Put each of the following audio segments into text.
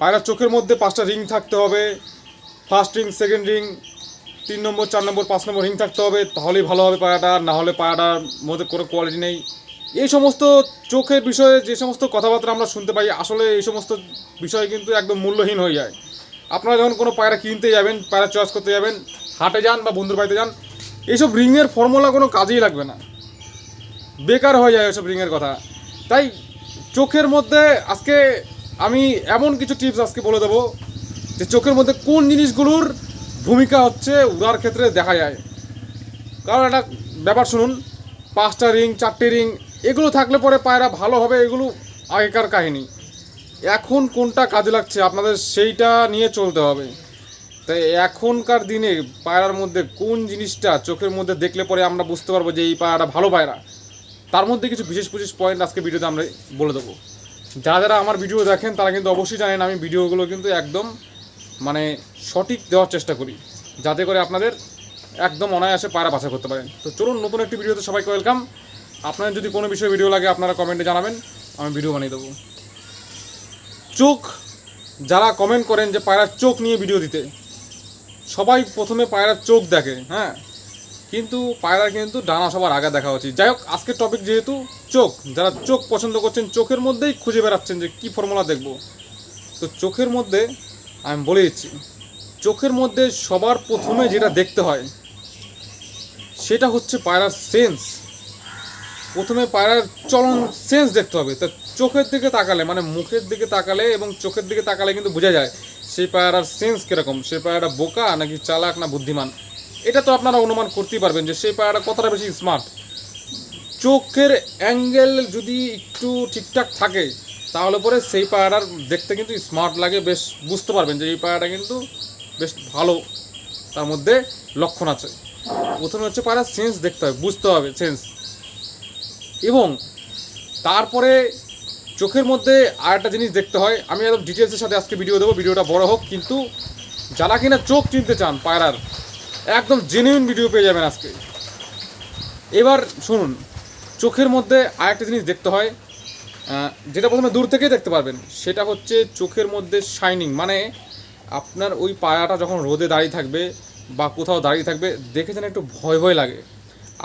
পায়রার চোখের মধ্যে পাঁচটা রিং থাকতে হবে। ফার্স্ট রিং সেকেন্ড রিং তিন নম্বর, চার নম্বর, পাঁচ নম্বর রিং থাকতে হবে। তাহলেই ভালো হবে পায়রাটা, না হলে পায়রাটার মধ্যে কোনো কোয়ালিটি নেই। এই সমস্ত চোখের বিষয়ে যে সমস্ত কথাবার্তা আমরা শুনতে পাই, আসলে এই সমস্ত বিষয় কিন্তু একদম মূল্যহীন হয়ে যায়। আপনারা যখন কোনো পায়রা কিনতে যাবেন, পায়রা চয়েস করতে যাবেন, হাটে যান বা বন্ধুর বাড়িতে যান এইসব রিংয়ের ফর্মুলা কোনো কাজেই লাগবে না। বেকার হয়ে যায় এসব রিংয়ের কথা। তাই চোখের মধ্যে আজকে আমি এমন কিছু টিপস আজকে বলে দেবো যে চোখের মধ্যে কোন জিনিসগুলোর ভূমিকা হচ্ছে উড়ার ক্ষেত্রে দেখা যায়। কারণ একটা ব্যাপার শুনুন, পাঁচটা রিং, চারটে রিং, এগুলো থাকলে পরে পায়রা ভালো হবে এগুলো আগেকার কাহিনী। এখন কোনটা কাজে লাগছে আপনাদের সেইটা নিয়ে চলতে হবে। তাই এখনকার দিনে পায়রার মধ্যে কোন জিনিসটা চোখের মধ্যে দেখলে পরে আমরা বুঝতে পারব যে এই পায়রাটা ভালো পায়রা। তার মধ্যে কিছু বিশেষ বিশেষ পয়েন্ট আজকে ভিডিওতে আমরা বলে দেবো। যারা যারা আমার ভিডিও দেখেন, তারা কিন্তু অবশ্যই জানেন আমি ভিডিওগুলো কিন্তু একদম মানে সঠিক দেওয়ার চেষ্টা করি, যাতে করে আপনাদের একদম অনায়াসে পায়রা বাছা করতে পারেন। তো চলুন, নতুন একটি ভিডিওতে সবাইকে ওয়েলকাম আপনাদের যদি কোনো বিষয়ে ভিডিও লাগে, আপনারা কমেন্টে জানাবেন, আমি ভিডিও বানিয়ে দেবো। চোখ, যারা কমেন্ট করেন যে পায়রার চোখ নিয়ে ভিডিও দিতে, সবাই প্রথমে পায়রার চোখ দেখে হ্যাঁ? কিন্তু পায়রা কিন্তু ডানা সবার আগে দেখা উচিত। যাই হোক, আজকের টপিক যেহেতু চোখ, যারা চোখ পছন্দ করছেন, চোখের মধ্যেই খুঁজে বেড়াচ্ছেন যে কী ফর্মুলা দেখব। তো চোখের মধ্যে আমি বলে দিচ্ছি, চোখের মধ্যে সবার প্রথমে যেটা দেখতে হয়, সেটা হচ্ছে পায়রার সেন্স প্রথমে পায়রার চলন সেন্স দেখতে হবে। তা চোখের দিকে তাকালে মানে মুখের দিকে তাকালে এবং চোখের দিকে তাকালে কিন্তু বোঝা যায় সেই পায়রার সেন্স কীরকম, সেই পায়রাটা বোকা নাকি চালাক না বুদ্ধিমান। এটা তো আপনারা অনুমান করতেই পারবেন যে সেই পায়রাটা কতটা বেশি স্মার্ট চোখের অ্যাঙ্গেল যদি একটু ঠিকঠাক থাকে, তাহলে পরে সেই পায়রার দেখতে কিন্তু স্মার্ট লাগে, বেশ বুঝতে পারবেন যে এই পায়রাটা কিন্তু বেশ ভালো তার মধ্যে লক্ষণ আছে। প্রথমে হচ্ছে পায়রার সেন্স দেখতে হবে, বুঝতে হবে সেন্স এবং তারপরে চোখের মধ্যে আর একটা জিনিস দেখতে হয়, আমি একদম ডিটেলসের সাথে আজকে ভিডিও দেবো ভিডিওটা বড় হোক, কিন্তু যারা কিনা চোখ চিনতে চান পায়রার, একদম জেনুইন ভিডিও পেয়ে যাবেন আজকে। এবার শুনুন চোখের মধ্যে আরেকটা জিনিস দেখতে হয় যেটা প্রথমে দূর থেকেই দেখতে পারবেন, সেটা হচ্ছে চোখের মধ্যে শাইনিং মানে আপনার ওই পায়াটা যখন রোদে দাঁড়িয়ে থাকবে বা কোথাও দাঁড়িয়ে থাকবে, দেখে যেন একটু ভয় ভয় লাগে।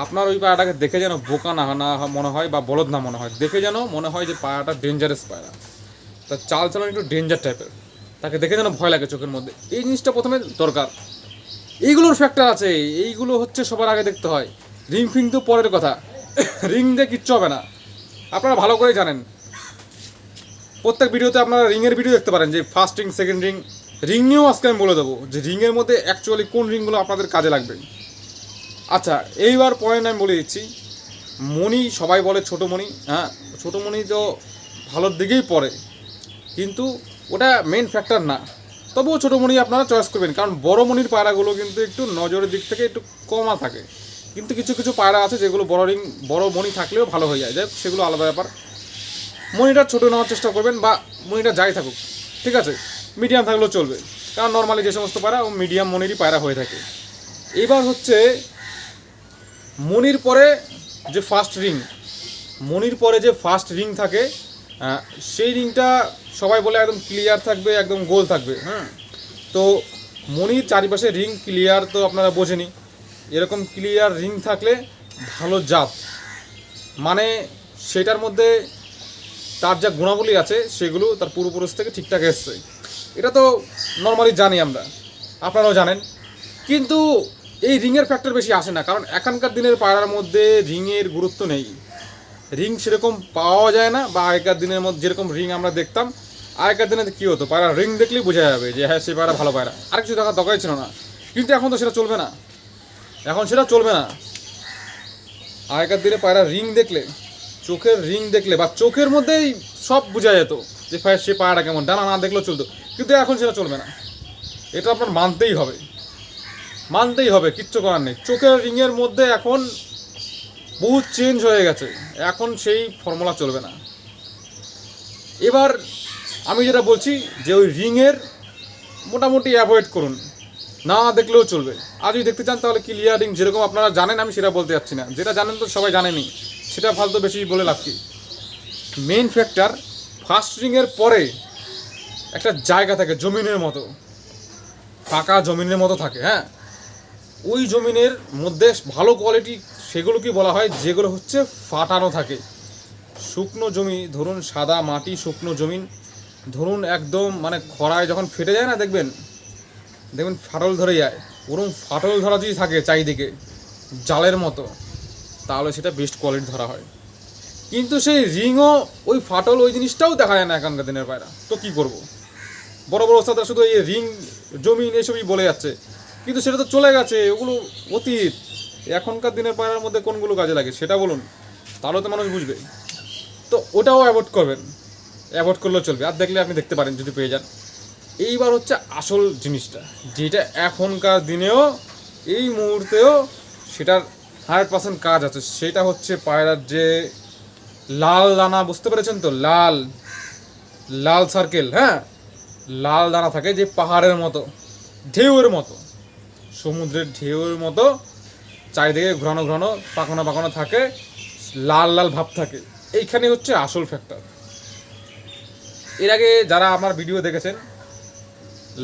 আপনার ওই পায়াটাকে দেখে যেন বোকা না না মনে হয় বা বলদ না মনে হয়, দেখে যেন মনে হয় যে পায়াটা ডেঞ্জারাস পায়রা তার চাল চালন একটু ডেঞ্জার টাইপের তাকে দেখে যেন ভয় লাগে চোখের মধ্যে। এই জিনিসটা প্রথমে দরকার। এইগুলোর ফ্যাক্টর আছে, এইগুলো হচ্ছে সবার আগে দেখতে হয়। রিং ফিং তো পরের কথা। রিং দিয়ে কিচ্ছু হবে না। আপনারা ভালো করেই জানেন। প্রত্যেক ভিডিওতে আপনারা রিংয়ের ভিডিও দেখতে পারেন যে first ring second ring ring নিয়েও আজকে আমি বলে দেবো যে রিংয়ের মধ্যে অ্যাকচুয়ালি কোন রিংগুলো আপনাদের কাজে লাগবে। আচ্ছা এইবার পয়েন্ট আমি বলে দিচ্ছি। মণি, সবাই বলে ছোট মণি হ্যাঁ ছোট মণি তো ভালোর দিকেই পড়ে। কিন্তু ওটা মেন ফ্যাক্টর না। তবুও ছোটো মণি আপনারা চয়েস করবেন। কারণ বড় মণির পায়রাগুলো কিন্তু একটু নজরের দিক থেকে একটু কমা থাকে। কিন্তু কিছু কিছু পায়রা আছে যেগুলো বড় রিং, বড় মণি থাকলেও ভালো হয়ে যায়। যাই সেগুলো আলাদা ব্যাপার। মণিটা ছোটো নেওয়ার চেষ্টা করবেন বা মণিটা যাই থাকুক, ঠিক আছে? মিডিয়াম থাকলেও চলবে। কারণ নর্মালি যে সমস্ত পায়রা, ও মিডিয়াম মনিরই পায়রা হয়ে থাকে। এবার হচ্ছে মনির পরে যে ফার্স্ট রিং মনির পরে যে ফার্স্ট রিং থাকে সেই রিংটা সবাই বলে একদম ক্লিয়ার থাকবে, একদম গোল থাকবে হ্যাঁ? তো মনির চারিপাশে রিং ক্লিয়ার তো আপনারা বোঝেনি এরকম ক্লিয়ার রিং থাকলে ভালো জাত। মানে সেটার মধ্যে তার যা গুণাবলী আছে, সেগুলো তার পূর্বপুরুষ থেকে ঠিকঠাক এসছে। এটা তো নর্মালি জানি আমরা। আপনারাও জানেন। কিন্তু এই রিংয়ের ফ্যাক্টর বেশি আসে না, কারণ এখনকার দিনের পায়রার মধ্যে রিংয়ের গুরুত্ব নেই। রিং সেরকম পাওয়া যায় না, বা আগেকার দিনের মধ্যে যেরকম রিং আমরা দেখতাম, আগেকার দিনে কী হতো? পায়রা রিং দেখলেই বোঝা যাবে যে হ্যাঁ সে পায়রা ভালো পায়রা। আর কিছু দেখার দরকারই ছিল না। কিন্তু এখন তো সেটা চলবে না। এখন সেটা চলবে না। আগেকার দিনে পায়রা রিং দেখলে, চোখের রিং দেখলে বা চোখের মধ্যেই সব বোঝা যেত যে সে পায়রাটা কেমন, ডানা না দেখলেও চলতো। কিন্তু এখন সেটা চলবে না। এটা আপনার মানতেই হবে। মানতেই হবে, কিচ্ছু করার নেই। চোখের রিংয়ের মধ্যে এখন বহু চেঞ্জ হয়ে গেছে। এখন সেই ফর্মুলা চলবে না। এবার আমি যেটা বলছি যে ওই রিংয়ের মোটামুটি অ্যাভয়েড করুন। না দেখলেও চলবে। আর যদি দেখতে চান তাহলে ক্লিয়ারিং যেরকম আপনারা জানেন, আমি সেটা বলতে যাচ্ছি না। যেটা জানেন তো সবাই জানেনি, সেটা ফালতু বেশি বলে লাভ কি? মেইন ফ্যাক্টর ফার্স্ট রিংয়ের পরে একটা জায়গা থাকে জমিনের মতো। ফাঁকা জমিনের মতো থাকে হ্যাঁ? ওই জমিনের মধ্যে ভালো কোয়ালিটি সেগুলোকে বলা হয়? যেগুলো হচ্ছে ফাটানো থাকে। শুকনো জমি, ধরুন সাদা মাটি, শুকনো জমিন ধরুন একদম মানে খরায় যখন ফেটে যায় না, দেখবেন? দেখবেন ফাটল ধরে যায়। ওরকম ফাটল ধরা যদি থাকে চারিদিকে, জালের মতো, তাহলে সেটা বেস্ট কোয়ালিটি ধরা হয়। কিন্তু সেই রিংও, ওই ফাটল, ওই জিনিসটাও দেখা যায় না এখনকার দিনের পায়রা। তো কি করব? বড় বড় ওস্তাদরা শুধু এই রিং জমিন এসবই বলে যাচ্ছে। কিন্তু সেটা তো চলে গেছে, ওগুলো অতীত। এখনকার দিনের পায়রার মধ্যে কোনগুলো কাজে লাগে, সেটা বলুন। তাহলে তো মানুষ বুঝবে তো ওটাও অ্যাভয়েড করবেন। অ্যাভয়েড করলেও চলবে। আর দেখলে আপনি দেখতে পারেন, যদি পেয়ে যান। এইবার হচ্ছে আসল জিনিসটা, যেটা এখনকার দিনেও, এই মুহূর্তেও সেটার হান্ড্রেড পার্সেন্ট কাজ আছে। সেটা হচ্ছে পায়রার যে লাল দানা, বুঝতে পেরেছেন তো? লাল লাল সার্কেল হ্যাঁ? লাল দানা থাকে যে পাহাড়ের মতো, ঢেউয়ের মতো, সমুদ্রের ঢেউয়ের মতো, চারিদিকে ঘোরানো ঘোরানো, পাকানো পাকানো থাকে, লাল লাল ভাব থাকে। এইখানে হচ্ছে আসল ফ্যাক্টর এর আগে যারা আমার ভিডিও দেখেছেন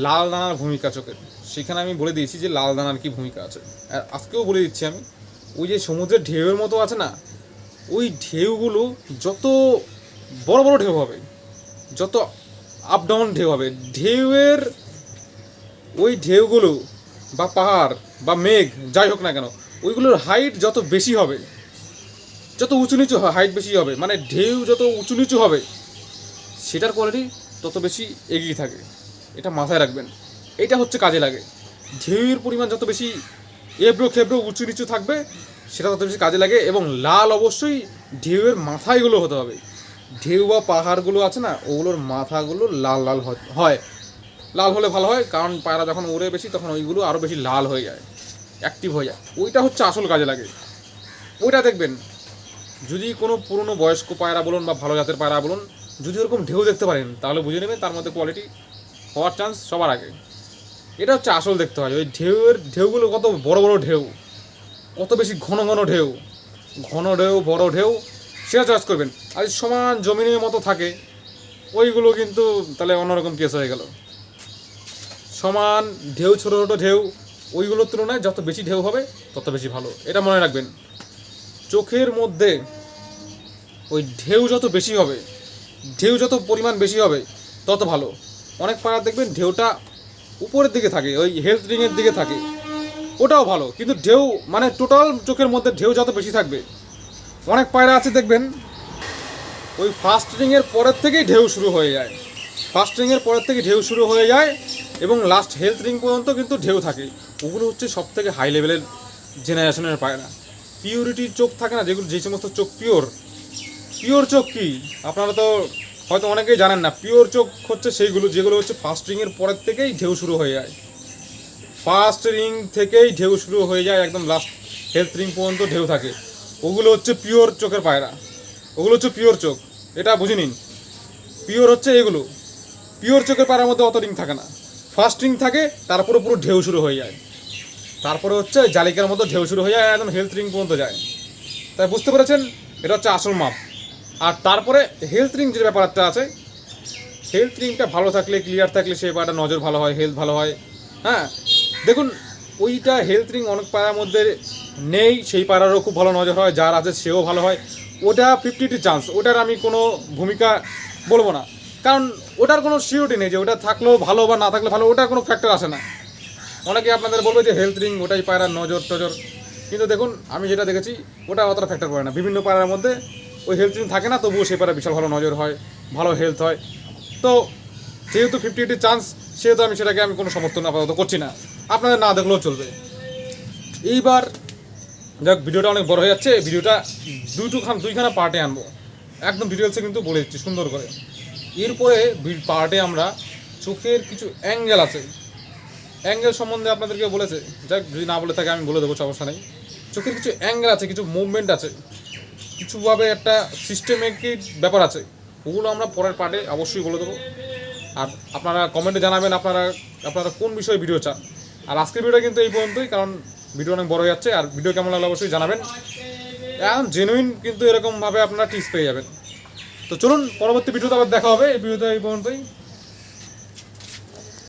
লাল দানার ভূমিকা চোখের সেখানে আমি বলে দিয়েছি যে লাল দানার কি ভূমিকা আছে। আর আজকেও বলে দিচ্ছি আমি, ওই যে সমুদ্রের ঢেউয়ের মতো আছে না, ওই ঢেউগুলো যত বড় বড় ঢেউ হবে, যত আপ ডাউন ঢেউ হবে, ঢেউয়ের ওই ঢেউগুলো বা পাহাড় বা মেঘ যাই হোক না কেন, ওইগুলোর হাইট যত বেশি হবে, যত উঁচু নিচু হাইট বেশি হবে মানে ঢেউ যত উঁচু নিচু হবে, সেটার কোয়ালিটি তত বেশি এগিয়ে থাকে। এটা মাথায় রাখবেন। এটা হচ্ছে কাজে লাগে। ঢেউয়ের পরিমাণ যত বেশি এবড়ো খেবড়ো উঁচু নিচু থাকবে, সেটা তত বেশি কাজে লাগে এবং লাল অবশ্যই ঢেউয়ের মাথায়গুলো হতে হবে। ঢেউ বা পাহাড়গুলো আছে না, ওগুলোর মাথাগুলো লাল লাল হয়- লাল হলে ভালো হয়, কারণ পায়রা যখন উড়ে বেশি, তখন ওইগুলো আরও বেশি লাল হয়ে যায় অ্যাক্টিভ হয়ে যায়। ওইটা হচ্ছে আসল কাজে লাগে। ওইটা দেখবেন, যদি কোনো পুরনো বয়স্ক পায়রা বলুন বা ভালো জাতের পায়রা বলুন, যদি ওরকম ঢেউ দেখতে পারেন, তাহলে বুঝে নেবেন তার মধ্যে কোয়ালিটি হওয়ার চান্স সবার আগে। এটা হচ্ছে আসল দেখতে হয়, ওই ঢেউয়ের, ঢেউগুলো কত বড় বড় ঢেউ, কত বেশি ঘন ঘন ঢেউ ঘন ঢেউ, বড় ঢেউ, সেটা চয়েস করবেন। আর সমান জমিনের মতো থাকে, ওইগুলো কিন্তু তাহলে অন্যরকম কেস হয়ে গেল। সমান ঢেউ, ছোটো ছোটো ঢেউ, ওইগুলোর তুলনায় যত বেশি ঢেউ হবে, তত বেশি ভালো। এটা মনে রাখবেন। চোখের মধ্যে ওই ঢেউ যত বেশি হবে, ঢেউ যত পরিমাণ বেশি হবে, তত ভালো। অনেক পাড়া দেখবেন ঢেউটা উপরের দিকে থাকে, ওই হেলথ রিংয়ের দিকে থাকে। ওটাও ভালো, কিন্তু ঢেউ মানে টোটাল চোখের মধ্যে ঢেউ যত বেশি থাকবে। অনেক পায়রা আছে দেখবেন, ওই ফার্স্ট রিংয়ের পরের থেকেই ঢেউ শুরু হয়ে যায়। ফার্স্ট রিংয়ের পরের থেকে ঢেউ শুরু হয়ে যায় এবং লাস্ট হেলথ রিং পর্যন্ত কিন্তু ঢেউ থাকে। ওগুলো হচ্ছে সব থেকে হাই লেভেলের জেনারেশনের পায়রা। পিওরিটির চোখ থাকে না, যেগুলো যে সমস্ত চোখ পিওর পিওর চোখ কি? আপনারা তো হয়তো অনেকেই জানেন না পিওর চোখ হচ্ছে সেইগুলো, যেগুলো হচ্ছে ফার্স্ট রিংয়ের পরের থেকেই ঢেউ শুরু হয়ে যায়। ফার্স্ট রিং থেকেই ঢেউ শুরু হয়ে যায়, একদম লাস্ট হেলথ রিং পর্যন্ত ঢেউ থাকে। ওগুলো হচ্ছে পিওর চোখের পায়রা। ওগুলো হচ্ছে পিওর চোখ। এটা বুঝে নিন। পিওর হচ্ছে এগুলো। পিওর চোখের পায়রার মধ্যে অত রিং থাকে না। ফার্স্ট রিং থাকে, তারপরে পুরো ঢেউ শুরু হয়ে যায়। তারপরে হচ্ছে জালিকার মতো ঢেউ শুরু হয়ে যায়, একদম হেলথ রিং পর্যন্ত যায়। তাই বুঝতে পেরেছেন? এটা হচ্ছে আসল মাপ। আর তারপরে হেলথ রিং যে ব্যাপারটা আছে হেলথ রিংটা ভালো থাকলে ক্লিয়ার থাকলে সে পায়রাটা নজর ভালো হয় হেলথ ভালো হয়। হ্যাঁ দেখুন, ওইটা হেলথ রিং অনেক পায়রার মধ্যে নেই, সেই পায়রারও খুব ভালো নজর হয়, যার আছে সেও ভালো হয়। ওটা ফিফটি চান্স ওটার আমি কোনো ভূমিকা বলব না। কারণ ওটার কোনো সিওরিটি নেই যে ওটা থাকলেও ভালো বা না থাকলে ভালো, ওটার কোনো ফ্যাক্টর আসে না। অনেকে আপনাদের বলবে যে হেলথ রিং ওটাই পায়রার নজর টজর কিন্তু দেখুন, আমি যেটা দেখেছি, ওটা অতটা ফ্যাক্টর করে না। বিভিন্ন পায়রার মধ্যে ওই হেলথ রিং থাকে না, তবুও সেই পায়রা বিশাল ভালো নজর হয়, ভালো হেলথ হয়। তো যেহেতু ফিফটি ফিফটি চান্স সেহেতু আমি সেটাকে আমি কোনো সমর্থন আপাতত করছি না। আপনাদের না দেখলেও চলবে। এইবার যাক, ভিডিওটা অনেক বড় হয়ে যাচ্ছে। ভিডিওটা দুটো খান দুইখানা পার্টে আনব। একদম ডিটেলসে কিন্তু বলে দিচ্ছি, সুন্দর করে। এরপরে পার্টে আমরা চোখের কিছু অ্যাঙ্গেল আছে। অ্যাঙ্গেল সম্বন্ধে আপনাদেরকে বলেছে। যাক, যদি না বলে থাকে আমি বলে দেবো, সমস্যা নেই। চোখের কিছু অ্যাঙ্গেল আছে, কিছু মুভমেন্ট আছে। কিছুভাবে একটা সিস্টেমেটিক ব্যাপার আছে। ওগুলো আমরা পরের পার্টে অবশ্যই বলে দেবো। আর আপনারা কমেন্টে জানাবেন আপনারা আপনারা কোন বিষয়ে ভিডিও চান। আর আজকের ভিডিও কিন্তু এই পর্যন্তই, কারণ ভিডিও অনেক বড় হয়ে যাচ্ছে। আর ভিডিও কেমন লাগল অবশ্যই জানাবেন। এখন জেনুইন কিন্তু এরকমভাবে আপনারা টিপস পেয়ে যাবেন। তো চলুন, পরবর্তী ভিডিওতে আবার দেখা হবে। এই ভিডিওতে এই পর্যন্তই।